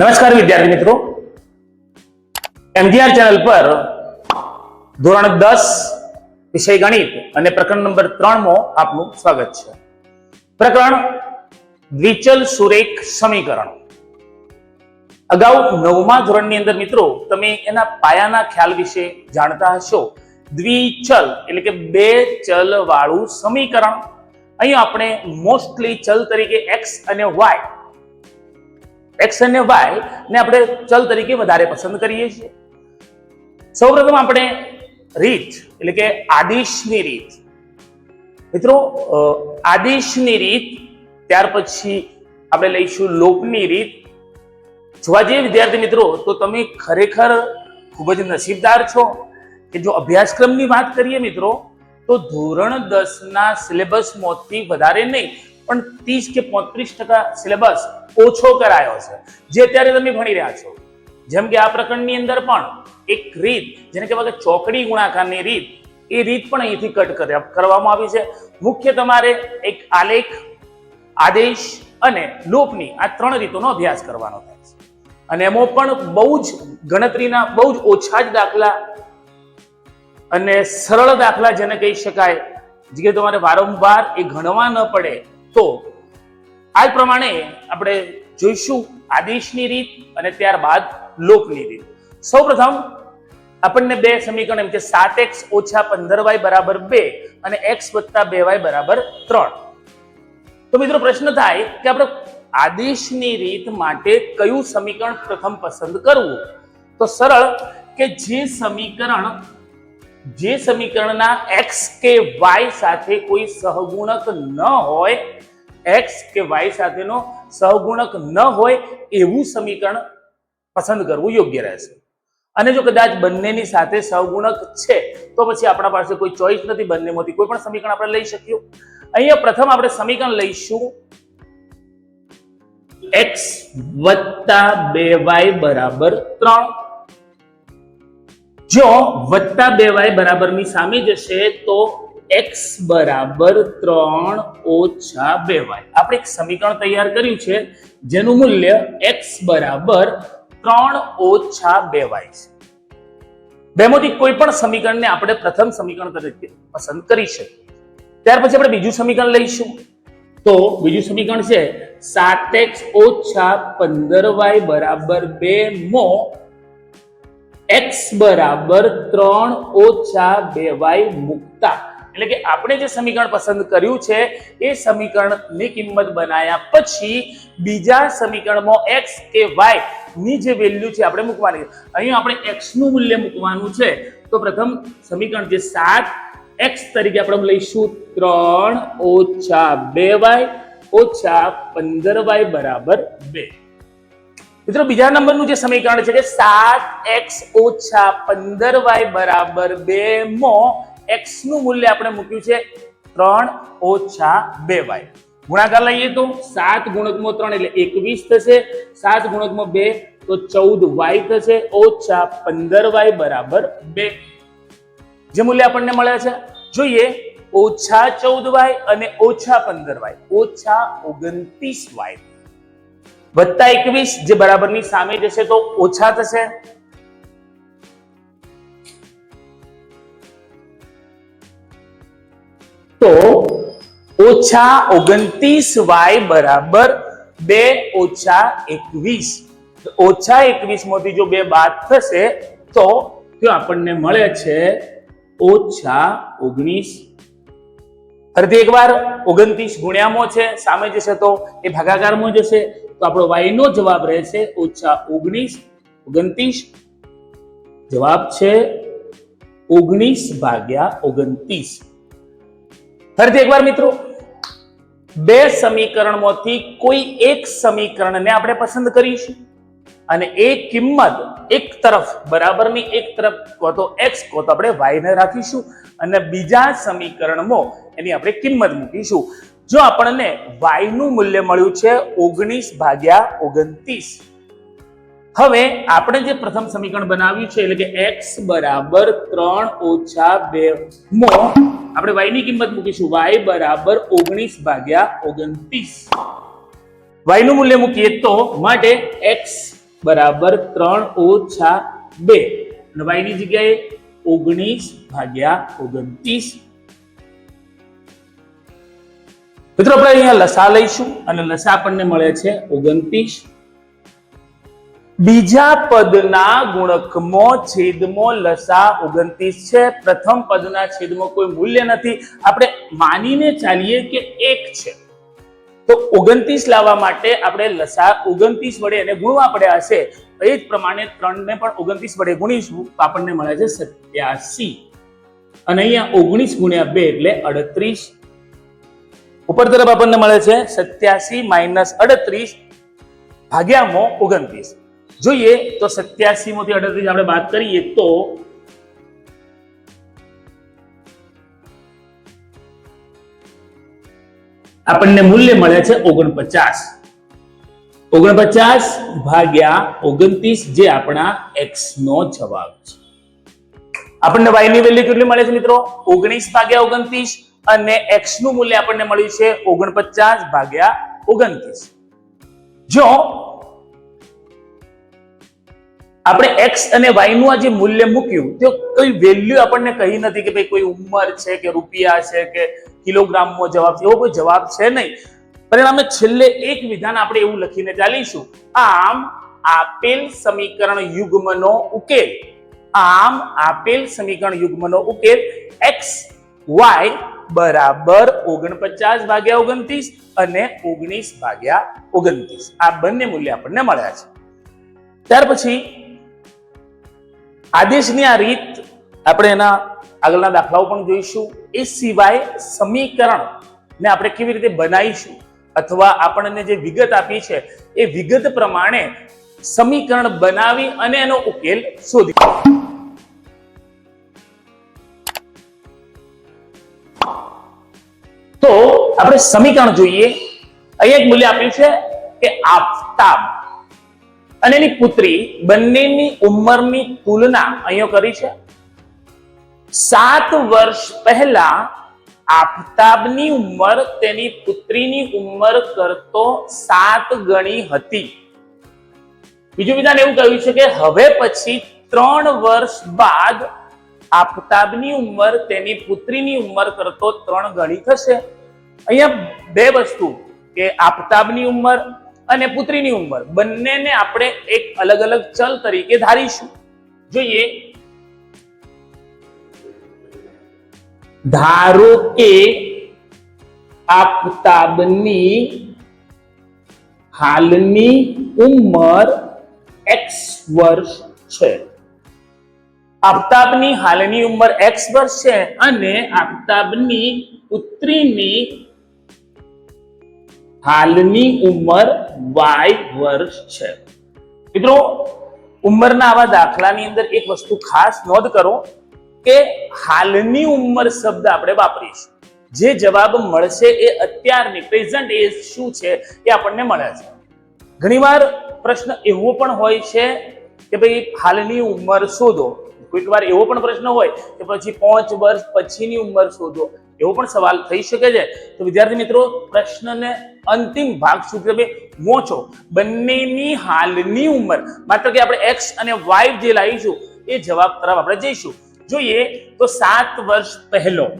નમસ્કાર વિદ્યાર્થી મિત્રો. એમજીઆર ચેનલ પર ધોરણ દસ વિષય ગણિત અને પ્રકરણ નંબર ત્રણમાં આપનું સ્વાગત છે. પ્રકરણ દ્વિચલ સુરેખ સમીકરણ. અગાઉ નવમા ધોરણની અંદર મિત્રો તમે એના પાયાના ખ્યાલ વિશે જાણતા હશો. દ્વિચલ એટલે કે બે ચલ વાળું સમીકરણ. અહીં આપણે મોસ્ટલી ચલ તરીકે એક્સ અને વાય એક્સ અને વાય ને આપણે ચલ તરીકે વધારે પસંદ કરીએ છીએ. સૌપ્રથમ આપણે રીત, એટલે કે આદેશની રીત. મિત્રો આદિશની રીત, ત્યાર પછી આપણે લઈશું લોકની રીત. જોવા જઈએ વિદ્યાર્થી મિત્રો, તો તમે ખરેખર ખૂબ જ નસીબદાર છો કે જો અભ્યાસક્રમની વાત કરીએ મિત્રો, તો ધોરણ દસના સિલેબસમાંથી વધારે નહીં પણ ત્રીસ કે પોત્રીસ ટકા સિલેબસ ઓછો કરાયો છે. જે અત્યારે તમે ભણી રહ્યા છો. જેમ કે આ પ્રકરણની અંદર પણ એક રીત, જેને કહેવાય કે ચોકડી ગુણાકારની રીત, એ રીત પણ અહીંથી કટ કરવામાં આવી છે. મુખ્ય તમારે એક આલેખ, આદેશ અને લોપની આ ત્રણ રીતોનો અભ્યાસ કરવાનો થાય છે. અને એમાં પણ બહુ જ ગણતરીના, બહુ જ ઓછા જ દાખલા અને સરળ દાખલા જેને કહી શકાય. જે તમારે વારંવાર એ ગણવા ન પડે. તો આ પ્રમાણે આપણે જોઈશું આદેશની રીત અને ત્યારબાદ લોકની રીત. સૌપ્રથમ આપણને બે સમીકરણ એમ કે સાત એક્સ ઓછા પંદર વાય બરાબર બે અને એક્સ વત્તા બે વાય બરાબર ત્રણ. તો મિત્રો પ્રશ્ન થાય કે આપણે આદેશની રીત માટે કયું સમીકરણ પ્રથમ પસંદ કરવું? તો સરળ કે જે સમીકરણ જે સમીકરણના એક્સ કે વાય સાથે કોઈ સહગુણક ન હોય એક્સ કે વાય સાથેનો સહગુણક ન હોય, એવું સમીકરણ પસંદ કરવું યોગ્ય રહેશે. અને જો કદાચ બંનેની સાથે સહગુણક છે, તો પછી આપણા પાસે કોઈ ચોઈસ નથી, બંનેમાંથી કોઈ પણ સમીકરણ આપણે લઈ શકીએ. અહીંયા પ્રથમ આપણે સમીકરણ લઈશું. એક્સ વત્તા બે વાય બરાબર ત્રણ. જો વત્તા બે વાય બરાબરની સામે જશે, તો x બરાબર ત્રણ ઓછા બે વાય. આપણે એક સમીકરણ તૈયાર કર્યું છે, જેનું મૂલ્ય x બરાબર ત્રણ ઓછા બે વાય છે. બેમાંથી કોઈ પણ સમીકરણને આપણે પ્રથમ સમીકરણ તરીકે પસંદ કરી શકીએ. ત્યાર પછી આપણે બીજું સમીકરણ લઈશું. તો બીજું સમીકરણ છે, સાત એક્સ ઓછા પંદર વાય બરાબર બે મો એક્સ બરાબર ત્રણ ઓછા બે વાય મુકતા. એટલે કે આપણે જે સમીકરણ પસંદ કર્યું છે, એ સમીકરણની કિંમત બનાયા પછી બીજા સમીકરણમાં એક્સ કે વાયની જે વેલ્યુ છે, આપણે મૂકવાની. અહીં આપણે એક્સનું મૂલ્ય મૂકવાનું છે. તો પ્રથમ સમીકરણ જે સાત એક્સ તરીકે આપણે લઈશું. ત્રણ ઓછા બે વાય ઓછા પંદર વાય બરાબર બે. મિત્રો, બીજા નંબરનું જે સમીકરણ છે કે સાત એક્સ ઓછા પંદર વાય બરાબર બે મો એક્સનું મૂલ્ય આપણે મૂક્યું છે ત્રણ ઓછા બે વાય. ગુણાકાર લઈએ તો સાત ગુણકમાં ત્રણ એટલે એકવીસ થશે. સાત ગુણકમાં બે તો ચૌદ વાય થશે. ઓછા પંદર વાય બરાબર બે. જે મૂલ્ય આપણને મળે છે, જોઈએ. ઓછા ચૌદ વાય અને ઓછા પંદર વાય. ઓછા ઓગણત્રીસ વાય. વત્તા એકવીસ જે બરાબરની સામે જશે તો ઓછા થશે. તો ઓછા ઓગણત્રીસ વાય બરાબર બે ઓછા એકવીસ. ઓછા એકવીસમાંથી જો બે બાદ થશે તો આપણને મળે છે ઓછા ઓગણીસ. ફરીથી એકવાર ઓગણત્રીસ ગુણ્યામાં છે, સામે જશે તો એ ભાગાકારમાં જશે. તો આપણો વાય નો જવાબ રહેશે ઓછા ઓગણીસ, ઓગણત્રીસ. જવાબ છે ઓગણીસ ભાગ્યા ઓગણત્રીસ. ફરીથી એકવાર મિત્રો, બે સમીકરણમાંથી કોઈ એક સમીકરણને આપણે પસંદ કરીશું અને એ કિંમત એક તરફ, બરાબરની એક તરફ કો તો એક્સ કો તો આપણે વાયને રાખીશું અને બીજા સમીકરણમાં એની આપણે કિંમત મૂકીશું. જો આપણને વાયનું મૂલ્ય મળ્યું છે ઓગણીસ ભાગ્યા ઓગણત્રીસ. હવે આપણે જે પ્રથમ સમીકરણ બનાવ્યું છે એટલે કે x બરાબર ત્રણ ઓછા બે મો, આપણે y ની કિંમત મૂકીશું. y બરાબર ઓગણીસ ભાગ્યા ઓગણત્રીસ. y નું મૂલ્ય મૂકીએ તો માટે x બરાબર ત્રણ ઓછા બે. અને y ની જગ્યાએ ઓગણીસ ભાગ્યા ઓગણત્રીસ. મિત્રો, આપણે અહીંયા લસા લઈશું અને લસા આપણને મળે છે ઓગણત્રીસ. બીજા પદના ગુણકમાં, છેદમાં લસા ઓગણત્રીસ છે. પ્રથમ પદના છેદમાં કોઈ મૂલ્ય નથી. આપણે માનીને ચાલીએ કે એક છે. તો ઓગણત્રીસ લાવવા માટે આપણે લસા ઓગણત્રીસ વડે એને ગુણવા પડ્યા હશે. એ જ પ્રમાણે ત્રણને પણ ઓગણત્રીસ વડે ગુણીશું તો આપણને મળે છે સત્યાસી. અને અહીંયા ઓગણીસ ગુણ્યા બે એટલે અડત્રીસ. ઉપર તરફ આપણને મળે છે સત્યાસી માઇનસ અડત્રીસ ભાગ્યામો ઓગણત્રીસ. જોઈએ તો સત્યાસી માંથી અડત્રીસ આપણે વાત કરીએ તો આપણને મૂલ્ય મળે છે ઓગણપચાસ. ઓગણપચાસ ભાગ્યા ઓગણત્રીસ જે આપણા એક્સ નો જવાબ છે. આપણને વાયની વેલ્યુ કેટલી મળે છે મિત્રો? ઓગણીસ ભાગ્યા ઓગણત્રીસ. અને x નું મૂલ્ય આપણને મળ્યું છે ઓગણપચાસ ભાગ્યા ઓગણત્રીસ. જો આપણે x અને y નું આ જે મૂલ્ય મૂક્યું, તો કોઈ વેલ્યુ આપણને કહી નથી કે ભાઈ કોઈ ઉંમર છે કે રૂપિયા છે કે કિલોગ્રામમાં જવાબ છે, એવો કોઈ જવાબ છે નહીં. પરિણામે છેલ્લે એક વિધાન આપણે એવું લખીને ચાલીશું. આમ આપેલ સમીકરણ યુગ્મનો ઉકેલ. આમ આપેલ સમીકરણ યુગ્મનો ઉકેલ. x, y બરાબર ઓગણપચાસ ભાગ્યા ઓગણત્રીસ અને ઓગણીસ ભાગ્યા ઓગણત્રીસ. આ બંને મૂલ્ય આપણને મળ્યા છે. ત્યાર પછી આદેશની આ રીત આપણે એના આગળના દાખલાઓ પણ જોઈશું. એ સિવાય સમીકરણ ને આપણે કેવી રીતે બનાવીશું અથવા આપણને જે વિગત આપી છે એ વિગત પ્રમાણે સમીકરણ બનાવી અને એનો ઉકેલ શોધી તો આપણે સમીકરણ જોઈએ. અહીંયા એક મૂલ્ય આપ્યું છે કે આફતાબ અને એની પુત્રી બંનેની ઉંમરની તુલના અહીંયા કરી છે. સાત વર્ષ પહેલા આફતાબની ઉંમર તેની પુત્રીની ઉંમર કરતો સાત ગણી હતી. બીજું વિધાન એવું કહ્યું છે કે હવે પછી ત્રણ વર્ષ બાદ આફતાબની ઉંમર, તેની પુત્રીની ઉંમર કરતો ત્રણ ગણી થશે. અહીંયા બે વસ્તુ કે આફતાબની ઉંમર અને પુત્રીની ઉંમર. બંનેને આપણે એક અલગ અલગ ચલ તરીકે ધારીશું. જોઈએ. ધારો કે આફતાબની હાલની ઉંમર એક્સ વર્ષ છે. આફતાબની હાલની ઉંમર એક્સ વર્ષ છે અને આફતાબની પુત્રીની હાલની ઉંમર વાય વર્ષ છે. મિત્રો, ઉંમરના આવા દાખલાની અંદર એક વસ્તુ ખાસ નોંધ કરો કે હાલની ઉંમર શબ્દ આપણે વાપરીશું. જે જવાબ મળશે એ અત્યારની પ્રેઝન્ટ એજ શું છે એ આપણને મળે છે. ઘણીવાર પ્રશ્ન એવો પણ હોય છે કે ભાઈ, હાલની ઉંમર શોધો. કોઈક વાર એવો પણ પ્રશ્ન હોય કે પછી પાંચ વર્ષ પછીની ઉંમર શોધો. એવો પણ સવાલ થઈ શકે છે. તો વિદ્યાર્થી મિત્રો, પ્રશ્નને અંતિમ ભાગ સુધી તમે પહોંચો. બંનેની હાલની ઉંમર. માત્ર કે આપણે એક્સ અને વાય જે લાવીશું, એ જવાબ તરફ આપણે જઈશું. જોઈએ તો સાત વર્ષ પહેલો.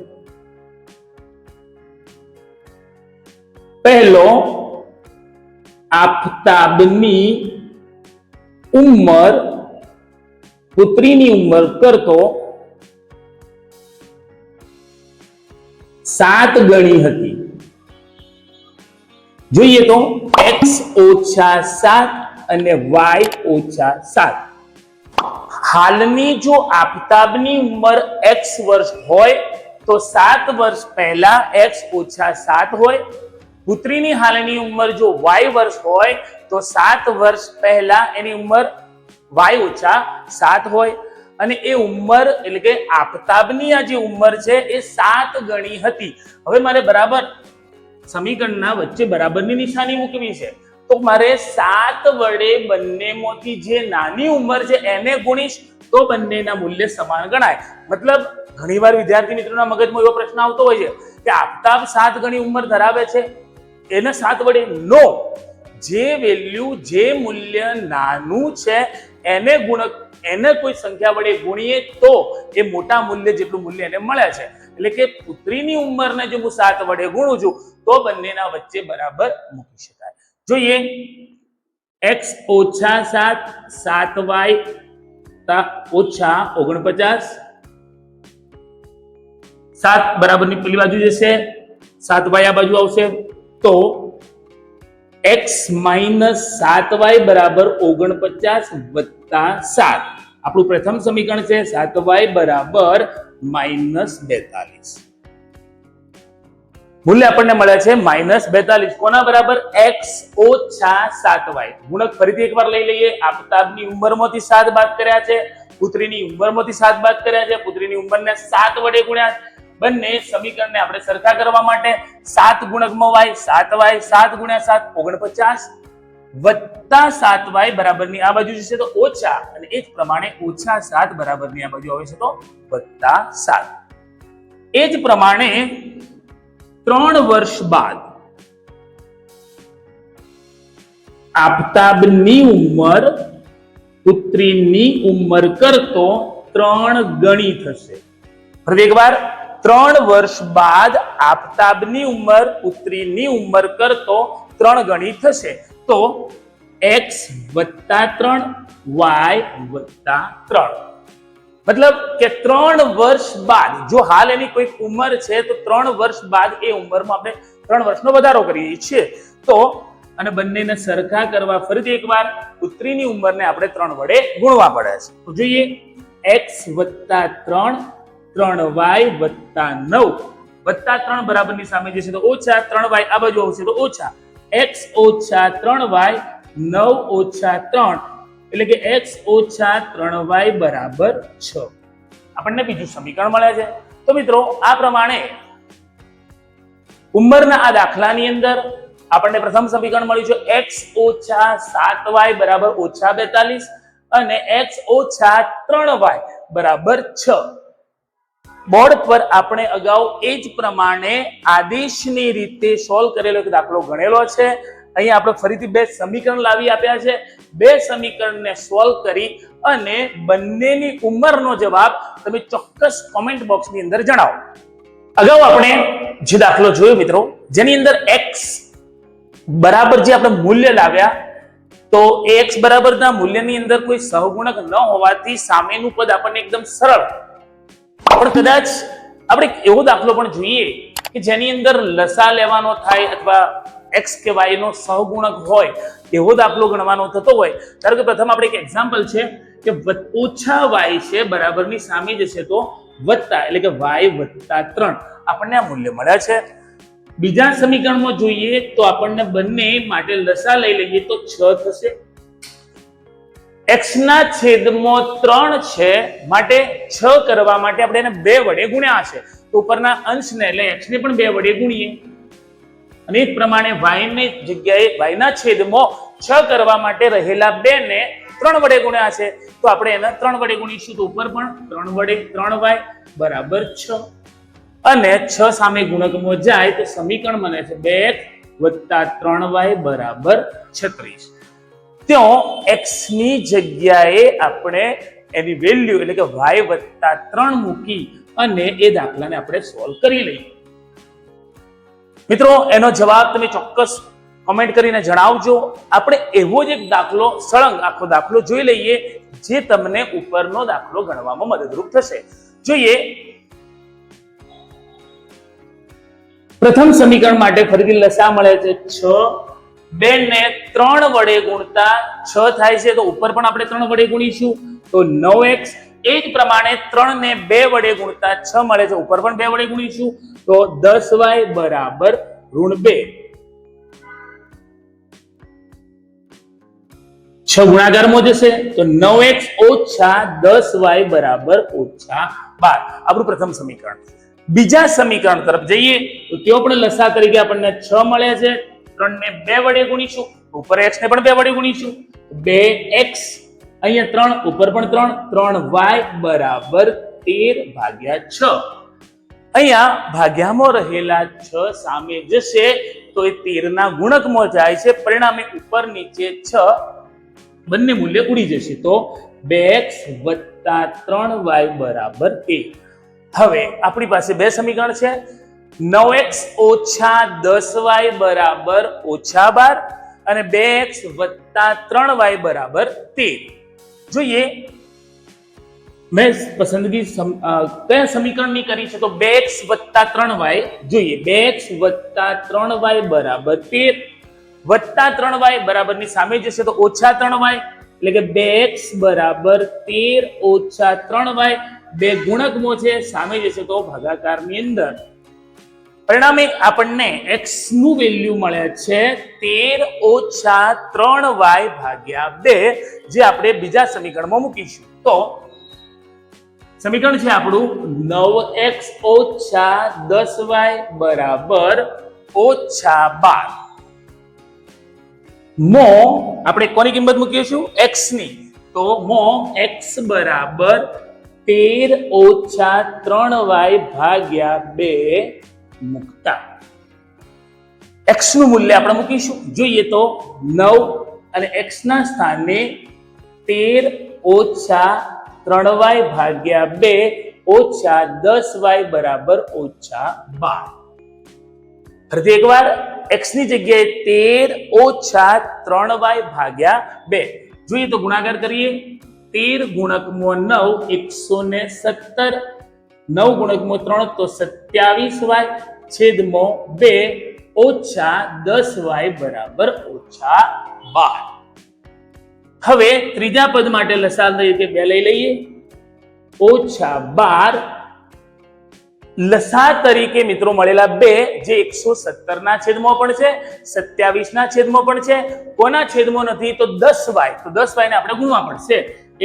પહેલો આફતાબની ઉંમર પુત્રીની ઉંમર કરતો સાત ગણી હતી. જોઈએ તો એક્સ ઓછા સાત અને વાય ઓછા સાત. હાલની જો આફતાબની ઉંમર એક્સ વર્ષ હોય તો સાત વર્ષ પહેલા એક્સ ઓછા સાત હોય. પુત્રીની હાલની ઉંમર જો વાય વર્ષ હોય તો સાત વર્ષ પહેલા એની ઉંમર વાય ઓછા સાત હોય. અને એ ઉંમર એટલે કે આફતાબની આ જે ઉંમર છે એ સાત ગણી હતી. હવે મારે બરાબર સમીકરણના વચ્ચે બરાબરની નિશાની મૂકવી છે. તો મારે સાત વડે બંનેમાંથી જે નાની ઉંમર છે એને ગુણીશ તો બંનેના મૂલ્ય સમાન ગણાય. મતલબ ઘણીવાર વિદ્યાર્થી મિત્રોના મગજમાં એવો પ્રશ્ન આવતો હોય છે કે આફતાબ સાત ગણી ઉંમર ધરાવે છે? એને સાત વડે નો. જે વેલ્યુ, જે મૂલ્ય નાનું છે એને ગુણક એને કોઈ સંખ્યા વડે ગુણીએ તો એ મોટા મૂલ્ય જેટલું મૂલ્ય એને મળે છે. એટલે કે પુત્રીની ઉંમરને જો હું સાત વડે ગુણું છું, તો બંનેના વચ્ચે બરાબર મૂકી શકાય. જોઈએ. એક્સ ઓછા સાત સાત વાય ઓછા ઓગણપચાસ. સાત બરાબરની પેલી બાજુ જશે, સાત વાય આ બાજુ આવશે, તો એક્સ માઇનસ સાત વાય બરાબર ઓગણપચાસ વત્તા સાત. આપણું પ્રથમ સમીકરણ છે સાત વાય બરાબર માઇનસ બેતાલીસ. મૂલ્ય આપણને મળે છે માઇનસ બેતાલીસ. કોના બરાબર? એક્સ ઓછા સાત વાય ગુણક ફરીથી એકવાર લઈ લઈએ. આફતાબની ઉંમરમાંથી સાત બાદ કર્યા છે. પુત્રીની ઉંમરમાંથી સાત બાદ કર્યા છે. પુત્રીની ઉંમરને સાત વડે ગુણ્યા. બંને સમીકરણને આપણે સરખા કરવા માટે સાત ગુણકમાં વાય, સાત વાય, સાત ગુણ્યા સાત, ઓગણપચાસ વત્તા સાત વાય બરાબરની આ બાજુ જશે તો ઓછા, અને એ જ પ્રમાણે ઓછા સાત બરાબરની આ બાજુ આવે છે તો વત્તા સાત. એ જ પ્રમાણે ત્રણ વર્ષ બાદ આફતાબની ઉંમર, પુત્રીની ઉંમર કરતો ત્રણ ગણી થશે. ફરી એકવાર. ત્રણ વર્ષ બાદ આફતાબની ઉંમર, પુત્રીની ઉંમર કરતો ત્રણ ગણી થશે. તો એક્સ વત્તા ત્રણ, વાય વત્તા ત્રણ. મતલબ કે ત્રણ વર્ષ બાદ, જો હાલ એની કોઈ ઉંમર છે, તો ત્રણ વર્ષ બાદ એ ઉંમરમાં આપણે ત્રણ વર્ષનો વધારો કરીએ છીએ. તો અને બંનેને સરખા કરવા ફરીથી એકવાર, પુત્રીની ઉંમરને આપણે ત્રણ વડે ગુણવા પડે છે. તો જોઈએ, એક્સ વત્તા ત્રણ ત્રણ વાય વત્તા નવ. વત્તા ત્રણ બરાબરની સામે જશે તો ઓછા ત્રણ વાય આ બાજુ આવશે તો ઓછા. એક્સ ઓછા ત્રણ વાય નવ ઓછા ત્રણ. એટલે કે એક્સ ઓછા ત્રણ વાય બરાબર છ. આપણને બીજું સમીકરણ મળે છે. તો મિત્રો, આ પ્રમાણે ઉંમરના આ દાખલાની અંદર આપણને પ્રથમ સમીકરણ મળ્યું છે એક્સ ઓછા સાત વાય બરાબર ઓછા બેતાલીસ અને એક્સ ઓછા ત્રણ વાય બરાબર છ. બોર્ડ પર આપણે અગાઉ એ જ પ્રમાણે આદેશની રીતે સોલ્વ કરેલો એક દાખલો ગણેલો છે. અહીંયા આપણે ફરીથી બે સમીકરણ લાવી આપ્યા છે. બે સમીકરણને સોલ્વ કરી અને બંનેની ઉંમરનો જવાબ તમે ચોક્કસ કોમેન્ટ બોક્સની અંદર જણાવો. અગાઉ આપણે જે દાખલો જોયો મિત્રો, જેની અંદર એક્સ બરાબર જે આપણે મૂલ્ય લાવ્યા, તો એક્સ બરાબરના મૂલ્યની અંદર કોઈ સહગુણક ન હોવાથી સામેનું પદ આપણને એકદમ સરળ પણ કદાચ આપણે એવો દાખલો પણ જોઈએ કે જેની અંદર લસા લેવાનો થાય અથવા એક્સ કે વાય નો સહગુણક હોય, એવો દાખલો ગણવાનો થતો હોય. ધારો કે પ્રથમ આપણે એક એક્ઝામ્પલ છે કે ઓછા વાય છે બરાબરની સામે જશે તો વત્તા, એટલે કે વાય વત્તા ત્રણ આપણને આ મૂલ્ય મળ્યા છે. બીજા સમીકરણમાં જોઈએ તો આપણને બંને માટે લસા લઈ લઈએ તો છ થશે. એક્સ ના છેદમાં ત્રણ છે માટે છ કરવા માટે આપણે એને બે વડે ગુણ્યા છે તો ઉપરના અંશને એટલે એક્સ ને પણ બે વડે ગુણીએ. અને એ જ પ્રમાણે વાયની જગ્યાએ વાય ના છેદમાં છ કરવા માટે રહેલા બે ને ત્રણ વડે ગુણ્યા છે તો આપણે એના ત્રણ વડે ગુણીશું તો ઉપર પણ ત્રણ વડે ત્રણ વાય બરાબર છ. અને છ સામે ગુણકમાં જાય તો સમીકરણ બને છે બે એક્સ વત્તા ત્રણ વાય બરાબર છત્રીસ. ત્યાં એક્સની જગ્યાએ આપણે એની વેલ્યુ એટલે કે વાય વત્તા ત્રણ મૂકી અને એ દાખલાને આપણે સોલ્વ કરી લઈએ. મિત્રો, એનો જવાબ તમે ચોક્કસ કમેન્ટ કરીને જણાવજો. આપણે એવો જ એક દાખલો, સળંગ આખો દાખલો જોઈ લઈએ, જે તમને ઉપરનો દાખલો ગણવામાં મદદરૂપ થશે. જોઈએ. પ્રથમ સમીકરણ માટે ફરીથી લસા મળે છે છ બે ને ત્રણ વડે ગુણતા છ થાય છે, તો ઉપર પણ આપણે ત્રણ વડે ગુણીશું. તો નવ એક્સ, એ જ પ્રમાણે ત્રણ ને બે વડે ગુણતા છ મળે છે, ઉપર પણ બે વડે ગુણીશું. તો દસ વાય બરાબર ઋણ બે. છ ગુણાકારમાં જશે, તો નવ એક્સ ઓછા દસ વાય બરાબર ઓછા બાર. આપણું પ્રથમ સમીકરણ. બીજા સમીકરણ તરફ જઈએ, તો તેઓ પણ લસા તરીકે આપણને છ મળે છે. ત્રણ ને બે વડે ગુણીશું, ઉપર એક્સ ને પણ બે વડે ગુણીશું. બે એક્સ અહીંયા ત્રણ, ઉપર પણ ત્રણ ત્રણ વાય બરાબર તેર ભાગ્યા છ. અહીંયા ભાગ્યામાં રહેલા છ સામે જશે, તો એ તેરના ગુણકમાં જાય છે, પરિણામે ઉપર નીચે છ, બંને મૂલ્ય ઉડી જશે. તો બે એક્સ વત્તા ત્રણ વાય બરાબર તેર. હવે આપણી પાસે બે સમીકરણ છે નવ એક્સ ઓછા દસ વાય બરાબર ઓછા બાર અને બે એક્સ વત્તા ત્રણ વાય બરાબર તેર. જોઈએ. મેં પસંદગી કયા સમીકરણની કરી છે તો બે એક્સ વત્તા ત્રણ વાય જોઈએ. બે એક્સ વત્તા ત્રણ વાય બરાબર તેર. વત્તા ત્રણ વાય બરાબરની સામે જશે તો ઓછા ત્રણ વાય. એટલે કે બે એક્સ બરાબર તેર ઓછા ત્રણ વાય. બે ગુણકમો છે, સામે જશે તો ભાગાકારની અંદર. પરિણામે આપણને એક્સનું વેલ્યુ મળે છે તેર ઓછા ત્રણ વાય ભાગ્યા બે, જે આપણે બીજા સમીકરણમાં મૂકીશું. તો, સમીકરણ છે આપણું નવ એક્સ ઓછા દસ વાય બરાબર ઓછા બાર. મો, આપણે કોની કિંમત મૂકીશું? એક્સની તો મો એક્સ બરાબર તેર ઓછા ત્રણ વાય ભાગ્યા બે મૂકતા. એક્સનું મૂલ્ય આપણે મૂકીશું. જોઈએ તો નવ અને એક્સના સ્થાને તેર ઓછા ત્રણ વાય ભાગ્યા બે ઓછા દસ વાય બરાબર ઓછા બાર. ફરીથી એકવાર, x ની જગ્યાએ તેર ઓછા ત્રણ વાય ભાગ્યા બે. જોઈએ તો ગુણાકાર કરીએ. તેર ગુણકમાં નવ એકસો ને સત્તર. નવ ગુણકમાં ત્રણ તો સત્યાવીસ વાય છેદમાં બે ઓછા દસ વાય બરાબર ઓછા બાર. હવે ત્રીજા પદ માટે લસાઅ તરીકે બે લઈ લઈએ. ઓછા બાર લસા તરીકે મિત્રો મળેલા બે જે એકસો સત્તર ના છેદમાં પણ છે સત્યાવીસ ના છેદમાં પણ છે. કોના છેદમાં નથી તો દસ વાય. તો દસ વાય ને આપણે ગુણવા પડશે.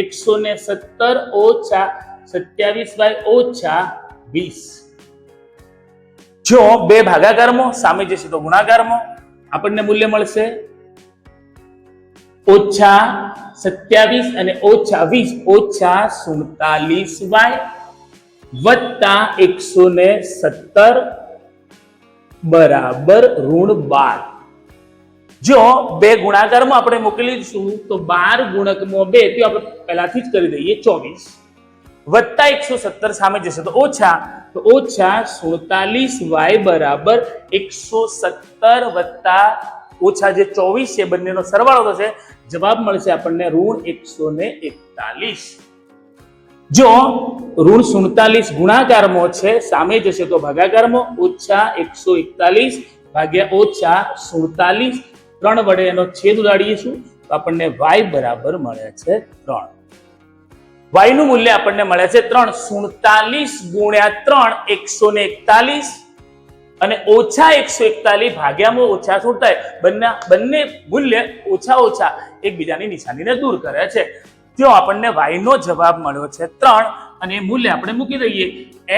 એકસો ને સત્તર ઓછા સત્યાવીસ વાય ઓછા વીસ. જો બે ભાગાકારમાં, સામે જશે તો ગુણાકારમાં, આપણને મૂલ્ય મળશે ઓછા સત્યાવીસ અને ઓછા વીસ, ઓછા સુડતાલીસ વાય વત્તા એકસો ને સત્તર બરાબર ઋણ બાર. જો બે ગુણાકારમાં આપણે મોકલીશું તો બાર ગુણકમાં બે, તે આપણે પહેલાથી જ કરી દઈએ ચોવીસ. વત્તા એકસો સત્તર સામે જશે. તો ઓછા તો ઓછા સુડતાલીસ વાય બરાબર એકસો સત્તર વત્તા ઓછા જે ચોવીસ છે, બંનેનો સરવાળો થશે. જવાબ મળશે આપણને ઋણ એકસો ને એકતાલીસ. જો ઋણ સુડતાલીસ ગુણાકારમાં છે, સામે જશે તો ભાગાકારમાં ઓછા એકસો એકતાલીસ ભાગ્યા ઓછા સુડતાલીસ. ત્રણ વડે એનો છેદ ઉડાડીશું તો આપણને વાય બરાબર મળે છે ત્રણ. વાયનું મૂલ્ય આપણને મળે છે ત્રણ સુડતાલીસ ગુણ્યા ત્રણ એકસો ને એકતાલીસ. અને ઓછા એકસો એકતાલીસ ભાગ્યામાં ઓછા સુડતાલીસ. બંને બંને મૂલ્ય ઓછા ઓછા એકબીજાની નિશાનીને દૂર કરે છે. જો આપણને વાય નો જવાબ મળ્યો છે ત્રણ અને મૂલ્ય આપણે મૂકી દઈએ.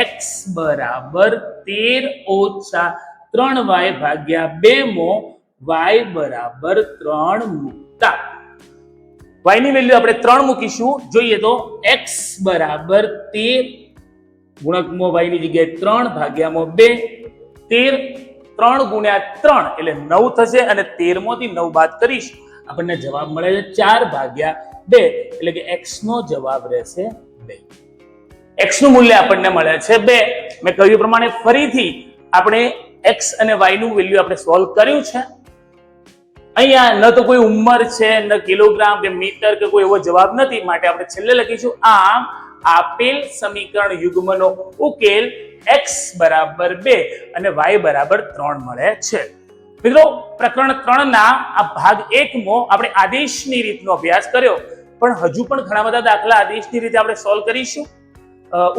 એક્સ બરાબર તેર ઓછા ત્રણ વાય ભાગ્યા બે મો વાય બરાબર ત્રણ મૂકતા. Y ની વેલ્યુ આપણે ત્રણ મૂકીશું. જોઈએ તો x બરાબર તેર ગુણકમાં y ની જગ્યાએ ત્રણ ભાગ્યામાં બે, તેર ત્રણ ગુણ્યા ત્રણ એટલે નવ થશે અને તેરમાંથી નવ બાદ કરીશ. આપણને જવાબ મળે છે ચાર ભાગ્યા બે એટલે કે x નો જવાબ રહેશે બે. x નું મૂલ્ય આપણને મળે છે બે. મેં કહ્યું પ્રમાણે ફરીથી આપણે x અને y નું વેલ્યુ આપણે સોલ્વ કર્યું છે. અહીંયા ન તો કોઈ ઉંમર છે, ન કિલોગ્રામ કે મીટર કે કોઈ એવો જવાબ નથી. માટે આપણે છેલ્લે લખીશું આમ આપેલ સમીકરણ યુગ્મનો ઉકેલ x બરાબર બે અને y બરાબર ત્રણ મળે છે. મિત્રો, પ્રકરણ ત્રણના આ ભાગ એકમો આપણે આદેશની રીતનો અભ્યાસ કર્યો. પણ હજુ પણ ઘણા બધા દાખલા આદેશની રીતે આપણે સોલ્વ કરીશું.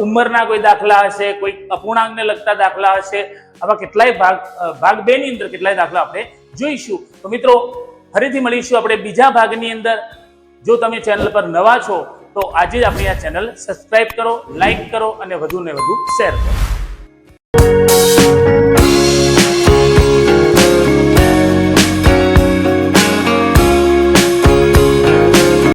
ઉંમરના કોઈ દાખલા હશે, કોઈ અપૂર્ણાંકને લગતા દાખલા હશે. આવા કેટલાય ભાગ ભાગ બેની અંદર કેટલાય દાખલા આપણે જોઈશું. તો મિત્રો, ફરીથી મળીશું આપણે બીજા ભાગની અંદર. જો તમે ચેનલ પર નવા છો, તો આજે જ આપણી આ ચેનલ સબસ્ક્રાઈબ કરો લાઈક કરો અને વધુ ને વધુ શેર કરો.